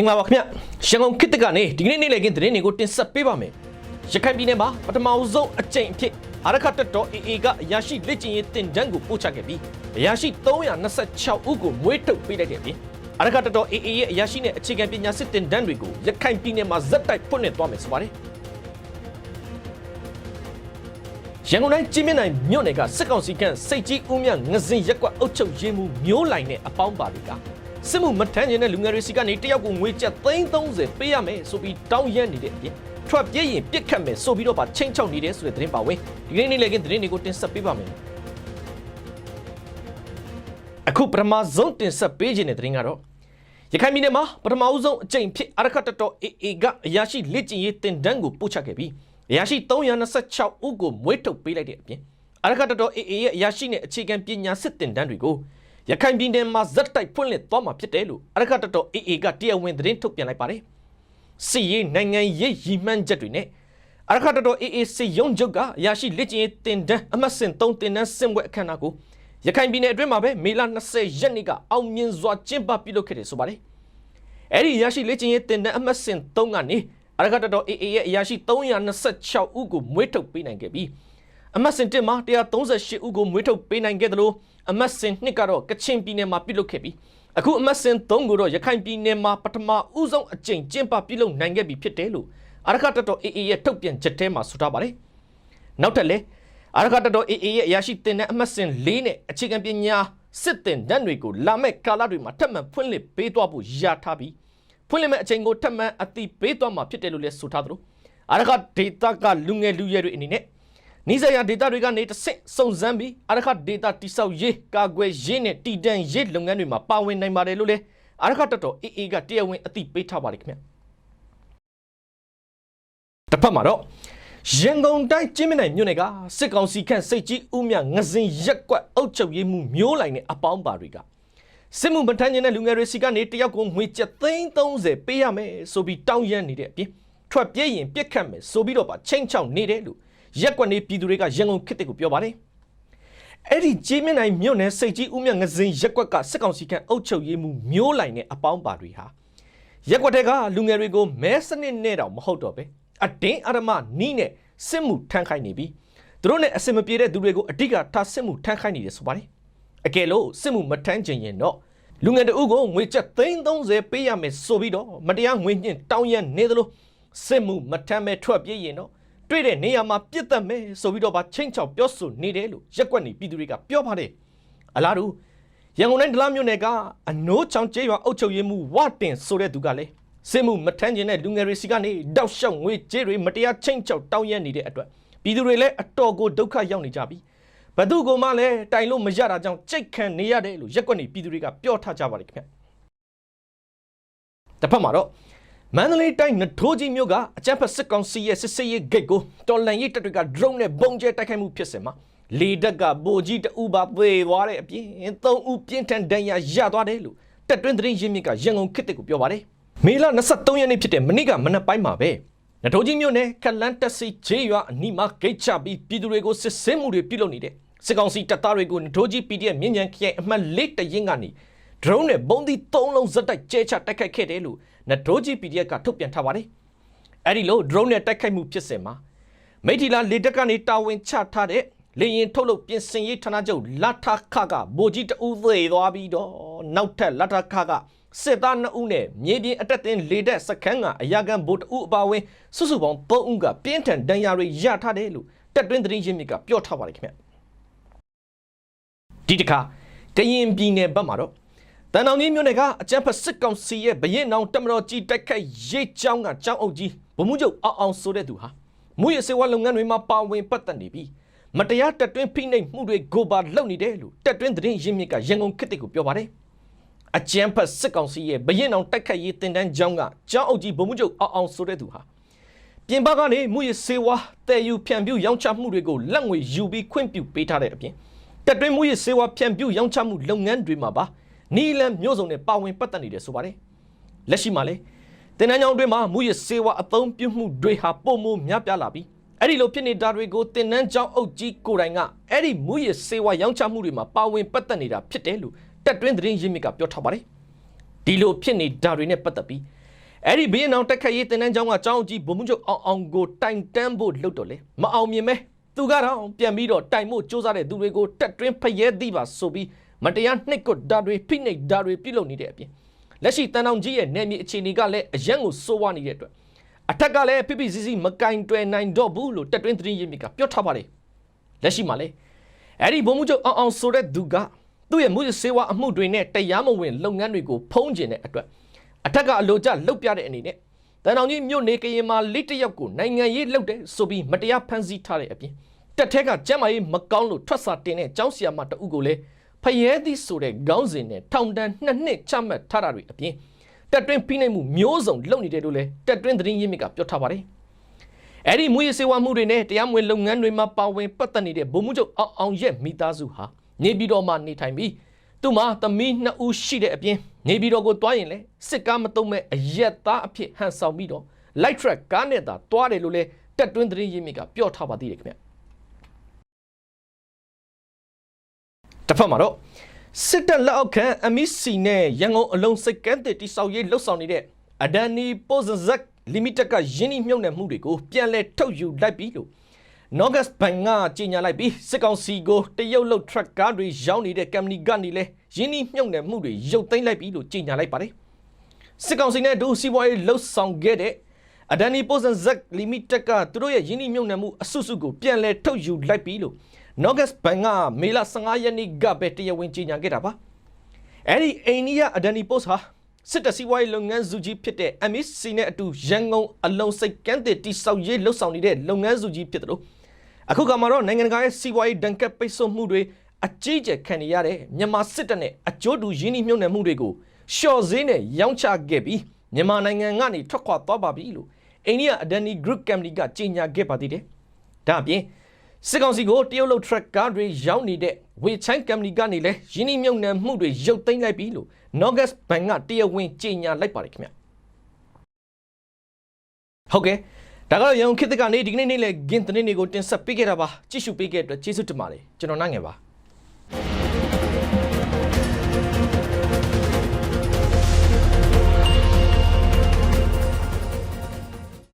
င်္ဂလာပါခင်ဗျရန်ကုန်ခေတ်တစ်ကနေဒီကနေ့နေ့လည်ခင်းသတင်းတွေကိုတင်ဆက်ပေးပါမယ်ရခိုင်ပြည်နယ်မှာပထမဆုံးအကြိမ်အဖြစ်အာရခတ်တပ်တော် AA ကအရာရှိလက်ကျင်ရေးတင်တန်းကိုပို့ချခဲ့ပြီးအရာရှိ326ဦးကိုမွေးထုတ်ပေးလိုက်တဲ့အပြင်အာရခတ်တပ်တော် AA ရဲ့အရာရှိနဲ့အခြေခံပညာစစ်တင်တန်းတွေကိုရခိုင်ပြည်နယ်မှာဇက်တိုက်ဖွင့်လှစ်သွားမယ်ဆိုပါတယ်ရန်ကုန်တိုင်းကြီးမြင့်နိုင်မြို့နယ်ကစစ်ကောင်စီကစိတ်ကြီးဦးမြငစင်ရက်ကွက်အုပ်ချုပ်ရေးမှုမျိုးလိုင်နဲ့အပေါင်းပါတွေက စစ်မှုမထမ်းကျင်တဲ့လူငယ်တွေစီကနေတယောက်ကိုငွေကျပ်330ပေးရမယ်ဆိုပြီးတောင်းရမ်းနေတဲ့အပြင်ထွက်ပြေးရင်ပြစ်ခတ်မယ်ဆိုပြီးတော့ပါချင်းချောက်နေတယ်ဆိုတဲ့သတင်းပါဝင်ဒီကနေ့နေ့လည်ကင်းသတင်းတွေကိုတင်ဆက်ပေးပါမယ်အခုပထမဆုံးတင်ဆက်ပေးခြင်းတဲ့သတင်းကတော့ရခိုင်ပြည်နယ်မှာပထမဦးဆုံးအကြိမ်ဖြစ်အရခတ်တတော် AA ကအရာရှိလက်ကျင်ရေးတင်တန်းကိုပို့ချခဲ့ပြီးအရာရှိ326ဦးကိုမွေးထုတ်ပေးလိုက်တဲ့အပြင်အရခတ်တတော် AA ရဲ့အရာရှိနဲ့အခြေခံပညာစစ်တင်တန်းတွေကို ရခိုင်ပြည်နယ်မှာဇက်တိုက်ဖွင့်လှစ်သွားမှာဖြစ်တယ်လို့အရခတ်တတော် AA ကတရားဝင်သတင်းထုတ်ပြန်လိုက်ပါတယ်စီရေးနိုင်ငံရေးရည်မှန်းချက်တွေနဲ့အရခတ်တတော် AA စီယုံချုပ်ကအရာရှိလက်ကျင်ရေးတင်တန်းအမှတ်စဉ်3တင်တန်းစင်ပွဲအခမ်းအနားကိုရခိုင်ပြည်နယ်အတွင်းမှာပဲမေလ20ရက်နေ့ကအောင်မြင်စွာကျင်းပပြုလုပ်ခဲ့တယ်ဆိုပါတယ်အဲ့ဒီရရှိလေ့ကျင့်ရေးတင်တဲ့အမှတ်စဉ်3ကနေအရကတတော် AA ရဲ့အရာရှိ326ဦးကိုမွေးထုတ်ပေးနိုင်ခဲ့ပြီး အမှတ်စဉ်1မှာ138ဦးကိုမွေးထုတ်ပေးနိုင်ခဲ့တယ်လို့အမှတ်စဉ်2ကတော့ကချင်ပြည်နယ်မှာပြုလုပ်ခဲ့ပြီးအခုအမှတ်စဉ်3ကိုတော့ရခိုင်ပြည်နယ်မှာပထမဦးဆုံးအကြိမ်ကျင်းပပြုလုပ်နိုင်ခဲ့ပြီဖြစ်တယ်လို့အရကတတော် AA ရဲ့ထုတ်ပြန်ချက်ထဲမှာဆိုထားပါတယ်နောက်ထပ်လည်းအရကတတော် AA ရဲ့အရာရှိတင်တဲ့အမှတ်စဉ်4နဲ့အခြေခံပညာစစ်တင်တန်းတွေကိုလာမဲ့ကာလတွေမှာထပ်မံဖွင့်လှစ်ပေးသွားဖို့ရထားပြီးဖွင့်လှစ်မဲ့အချိန်ကိုထပ်မံအတိပေးသွားမှာဖြစ်တယ်လို့လည်းဆိုထားသလိုအရကဒေတာကလူငယ်လူရွယ်တွေအနေနဲ့ နိစရာဒေတာတွေကနေတစ်ဆင့်စုံစမ်းပြီးအရကဒေတာတိဆောက်ရေးကာကွယ်ရေးနဲ့တည်တံ့ရေးလုပ်ငန်းတွေမှာပါဝင်နိုင်ပါတယ်လို့လည်းအရကတတော် AA ကတရားဝင်အတိပေးထားပါတယ်ခင်ဗျတစ်ဖက်မှာတော့ရန်ကုန်တိုင်းကျင်းမနိုင်မြို့နယ်ကစစ်ကောင်စီခန့်စိတ်ကြီးဦးမြငစင်ရက်ကွက်အုပ်ချုပ်ရေးမှုမျိုးလိုင်နဲ့အပေါင်းပါတွေကစစ်မှုမထမ်းကျင်တဲ့လူငယ်တွေစီကနေတယောက်ကိုငွေကျပ်330ပေးရမယ်ဆိုပြီးတောင်းရမ်းနေတဲ့အပြင်ထွက်ပြေးရင်ပြစ်ခတ်မယ်ဆိုပြီးတော့ပါချိန်ချောက်နေတယ်လို့ ရက်ကွက်နေပြည်သူတွေကရန်ကုန်ခေတ်တဲ့ကိုပြောပါတယ်အဲ့ဒီကြီးမြင့်နိုင်မြို့နယ်စိတ်ကြီးဦးမြငစင်ရက်ကွက်ကစစ်ကောင်စီခန့်အုပ်ချုပ်ရေးမှုမျိုးလိုင်နဲ့အပေါင်းပါတွေဟာရက်ကွက်တဲ့ကလူငယ်တွေကိုမဲစနစ်နဲ့တော့မဟုတ်တော့ပဲအတင်းအဓမ္မနီးနဲ့စစ်မှုထမ်းခိုင်းနေပြီးသူတို့နဲ့အစင်မပြေတဲ့သူတွေကိုအဓိကထားစစ်မှုထမ်းခိုင်းနေတယ်ဆိုပါတယ်အကယ်လို့စစ်မှုမထမ်းချင်ရင်တော့လူငယ်တအုပ်ကိုငွေကျပ်330ပေးရမယ်ဆိုပြီးတော့မတရားငွေညှင့်တောင်းရနေသလိုစစ်မှုမထမ်းမဲ့ထွက်ပြေးရင်တော့ တွေ့တဲ့နေရာမှာပြစ်တတ်မယ်ဆိုပြီးတော့ဗာချင်းချောက်ပြောဆိုနေတယ်လို့ရက်ကွက်နေပြည်သူတွေကပြောပါတယ်အလားတူရန်ကုန်တိုင်းဒလမြို့နယ်ကအနိုးချောင်ကျေးရွာအုပ်ချုပ်ရေးမှူးဝတင်ဆိုတဲ့သူကလည်းစစ်မှုမထမ်းကျင်တဲ့လူငယ်တွေစီကနေတောက်လျှောက်ငွေကြေးတွေမတရားချင်းချောက်တောင်းရနေတဲ့အတွက်ပြည်သူတွေလည်းအတော်ကိုဒုက္ခရောက်နေကြပြီဘသူကမှလည်းတိုင်လို့မရတာကြောင့်ကြိတ်ခံနေရတယ်လို့ရက်ကွက်နေပြည်သူတွေကပြောထားကြပါတယ်ခင်ဗျတစ်ဖက်မှာတော့ မန္တလေးတိုင်းနထိုးကြီးမြို့ကအကြမ်းဖက်စစ်ကောင်စီရဲ့စစ်စေးရေးဂိတ်ကိုတော်လန်ရေးတပ်တွေက drone နဲ့ပုံကျဲတိုက်ခိုက်မှုဖြစ်စဉ်မှာလေတပ်ကဗိုလ်ကြီးတအူပါပေသွားတဲ့အပြင်သုံးဦးပြင်းထန်ဒဏ်ရာရသွားတယ်လို့တက်တွင်းသတင်းရင်းမြစ်ကရန်ကုန်ခေတ်တစ်ကိုပြောပါတယ်မေလ23ရက်နေ့ဖြစ်တဲ့မနေ့ကမနက်ပိုင်းမှာပဲနထိုးကြီးမြို့နယ်ခလန်တက်စီဂျေးရွာအနီးမှာဂိတ်ချပြီးပြည်သူတွေကိုစစ်ဆင်းမှုတွေပြုလုပ်နေတဲ့စစ်ကောင်စီတပ်သားတွေကိုနထိုးကြီး PDF မြင်းညံခရိုင်အမှတ်၄တရင်ကနေ drone နဲ့ဘုံဒီ၃လုံးဇက်တိုက်ကျဲချတိုက်ခိုက်ခဲ့တယ်လို့နထိုးကြီး PDF ကထုတ်ပြန်ထားပါတယ်။အဲဒီလို drone နဲ့တိုက်ခိုက်မှုဖြစ်စဉ်မှာမိထီလာလေတက်ကနေတာဝန်ချထားတဲ့လေရင်ထုတ်လုပ်ပြင်ဆင်ရေးဌာနချုပ်လတ်ထခကဗိုလ်ကြီးတဦးသေးသွားပြီးတော့နောက်ထပ်လတ်ထခကစစ်သား2ဦးနဲ့မြေပြင်အတက်တင်လေတက်စခန်းကအရာကန်ဗိုလ်တဦးအပါအဝင်စုစုပေါင်း3ဦးကပြင်းထန်ဒဏ်ရာတွေရထားတယ်လို့တက်တွင်းသတင်းရင်းမြစ်ကပြောထားပါတယ်ခင်ဗျဒီတခါကရင်ပြည်နယ်ဘက်မှာတော့ တန်တောင်ကြီးမြို့နယ်ကအကြမ်းဖက်စစ်ကောင်စီရဲ့ဗရင်နောင်တမတော်ကြီးတိုက်ခိုက်ရေးချောင်းကចောင်းအုပ်ကြီးဗမှုချုပ်အောင်အောင်ဆိုတဲ့သူဟာမူရစေဝါလုပ်ငန်းတွေမှာပါဝင်ပတ်သက်နေပြီးမတရားတက်တွင်းဖိနှိပ်မှုတွေကိုပါလုပ်နေတယ်လို့တက်တွင်းသတင်းရင်းမြစ်ကရန်ကုန်ခေတ်ကိုပြောပါတယ်အကြမ်းဖက်စစ်ကောင်စီရဲ့ဗရင်အောင်တိုက်ခိုက်ရေးတင်တန်းကြောင်းကကျောင်းအုပ်ကြီးဗမှုချုပ်အောင်အောင်ဆိုတဲ့သူဟာပြင်ပကနေမှုရစေဝါတည်ယူဖြန့်ပြူရောင်းချမှုတွေကိုလက်ငွေယူပြီးခွင့်ပြုပေးထားတဲ့အပြင်တက်တွင်းမှုရစေဝါဖြန့်ပြူရောင်းချမှုလုပ်ငန်းတွေမှာပါ နီလန်မျိုးစုံနဲ့ပါဝင်ပတ်သက်နေတယ်ဆိုပါတယ်လက်ရှိမှာလေတင်တန်းကြောင်းအတွင်းမှာမှုရစေဝါအသုံးပြုမှုတွေဟာပုံမများပြားလာပြီးအဲ့ဒီလိုဖြစ်နေတာတွေကိုတင်နန်းကျောင်းအုပ်ကြီးကိုယ်တိုင်ကအဲ့ဒီမူရစေဝါရောင်းချမှုတွေမှာပါဝင်ပတ်သက်နေတာဖြစ်တယ်လို့တက်တွင်းသတင်းရင်းမြစ်ကပြောထားပါတယ်ဒီလိုဖြစ်နေတာတွေနဲ့ပတ်သက်ပြီးအဲ့ဒီဘီယန်အောင်တက်ခတ်ရေးတင်တန်းကျောင်းကကျောင်းကြီးဘုံမှုချုပ်အောင်အောင်ကိုတိုင်တန်းဖို့လှုပ်တော့လေမအောင်မြင်မဲသူကတော့ပြန်ပြီးတော့တိုင်ဖို့စ조사တဲ့သူတွေကိုတက်တွင်းဖျဲသိပါဆိုပြီး မတရားနှိပ်ကွဓာတ်တွေဖိနှိပ်ဓာတ်တွေပြုလုပ်နေတဲ့အပြင်လက်ရှိတန်တောင်ကြီးရဲ့နယ်မြေအခြေအနေကလည်းအရန်ကိုစိုးဝါးနေတဲ့အတွက်အထက်ကလည်းဖိဖိစီစီမကင်တွယ်နိုင်တော့ဘူးလို့တက်တွင်းသတင်းရင်းမြစ်ကပြောထားပါတယ်လက်ရှိမှာလည်းအဲ့ဒီဘုံမှုချုပ်အောင်အောင်ဆိုတဲ့သူကသူ့ရဲ့မှုစေဝါအမှုတွေနဲ့တရားမဝင်လုပ်ငန်းတွေကိုဖုံးကျင်တဲ့အတွက်အထက်ကအလိုကျလှုပ်ပြတဲ့အနေနဲ့တန်တောင်ကြီးမြို့နေကရင်မှာလိတယောက်ကိုနိုင်ငံရေးလှုပ်တယ်ဆိုပြီးမတရားဖမ်းဆီးထားတဲ့အပြင်တက်ထဲကကျမ်းမာရေးမကောင်းလို့ထွက်စာတင်တဲ့ကျောင်းဆရာမတအုပ်ကိုလည်း ဖယဲသီးဆိုတဲ့ခေါင်းစဉ်နဲ့ထောင်ဒဏ်နှစ်နှစ်ချမှတ်ထားတာတွေအပြင်တက်တွင်းဖိနှိပ်မှုမျိုးစုံလုပ်နေတယ်လို့လည်းတက်တွင်းသတင်းရင်းမြစ်ကပြောထားပါတယ်အဲ့ဒီမူရစေဝါမှုတွေနဲ့တရားမဝင်လုပ်ငန်းတွေမှာပါဝင်ပတ်သက်နေတဲ့ဗိုလ်မှူးချုပ်အောင်အောင်ရဲ့မိသားစုဟာနေပြည်တော်မှာနေထိုင်ပြီးသူ့မှာသမီးနှစ်ဦးရှိတဲ့အပြင်နေပြည်တော်ကိုတွားရင်လည်းစစ်ကားမတုံးမဲ့အရက်သားအဖြစ်ဟန်ဆောင်ပြီးတော့ light track ကားနဲ့သာတွားတယ်လို့လည်းတက်တွင်းသတင်းရင်းမြစ်ကပြောထားပါသေးတယ်ခင်ဗျ တစ်ဖက်မှာတော့စစ်တပ်လက်အောက်ခံ MEC နဲ့ရန်ကုန်အလုံးစိတ်ကန်းတစ်တိဆောက်ရေးလှုပ်ဆောင်နေတဲ့အဒန်နီပိုဇန်ဇက်လီမိတက်ကယင်းနှမြုပ်နှံမှုတွေကိုပြန်လည်ထုတ်ယူလိုက်ပြီလို့ Nogas ဘန်ကကြီးညာလိုက်ပြီးစစ်ကောင်စီကိုတရုတ်လုတ် truck ကားတွေရောင်းနေတဲ့ company ကနေလဲယင်းနှမြုပ်နှံမှုတွေရုပ်သိမ်းလိုက်ပြီလို့ကြီးညာလိုက်ပါတယ်စစ်ကောင်စီနဲ့ဒူစီဘွားရေးလှုပ်ဆောင်ခဲ့တဲ့ အဒန်နီပိုဇန်ဇက်လီမိတက်ကသူတို့ရဲ့ယင်းနှမြုပ်နှံမှုအစုစုကိုပြန်လည်ထုတ်ယူလိုက်ပြီလို့ Nogas ဘန်ကမေလ15ရက်နေ့ကပဲတရားဝင်ကြီးညာခဲ့တာပါအဲ့ဒီအိန္ဒိယအဒန်နီပို့စ်ဟာစစ်တပ်စီးပွားရေးလုပ်ငန်းစုကြီးဖြစ်တဲ့ MSC နဲ့အတူရန်ကုန်အလုံးစိတ်ကန်းတဲ့တိစောက်ရေးလှုပ်ဆောင်နေတဲ့လုပ်ငန်းစုကြီးဖြစ်တယ်လို့အခုကမှတော့နိုင်ငံတကာရဲ့စီးပွားရေးဒဏ်ကပ်ပိတ်ဆို့မှုတွေအကြီးအကျယ်ခံနေရတဲ့မြန်မာစစ်တပ်နဲ့အကျိုးတူရင်းနှီးမြှုပ်နှံမှုတွေကိုရှော့ဈေးနဲ့ရောင်းချခဲ့ပြီးမြန်မာနိုင်ငံကနေထွက်ခွာသွားပါပြီလို့ အိန္ဒိယအဒန်နီ group company ကကြေညာခဲ့ပါသေးတယ်ဒါအပြင်စစ်ကောင်စီကိုတရုတ်လုတ် truck ကားတွေရောင်းနေတဲ့ဝေချိုင်း company ကနေလည်းယင်းနှိမ့်မြုံနှံမှုတွေရုပ်သိမ်းလိုက်ပြီလို့ Nogas Bank ကတရားဝင်ကြေညာလိုက်ပါတယ်ခင်ဗျဟုတ်ကဲ့ဒါကတော့ရန်ကုန်ခေတ်သစ်ကနေဒီကနေ့နေ့လဲဂင်းသတင်းတွေကိုတင်ဆက်ပေးခဲ့တာပါကြည့်ရှုပေးခဲ့တဲ့အတွက်ကျေးဇူးတင်ပါတယ်ကျွန်တော်နိုင်ငယ်ပါ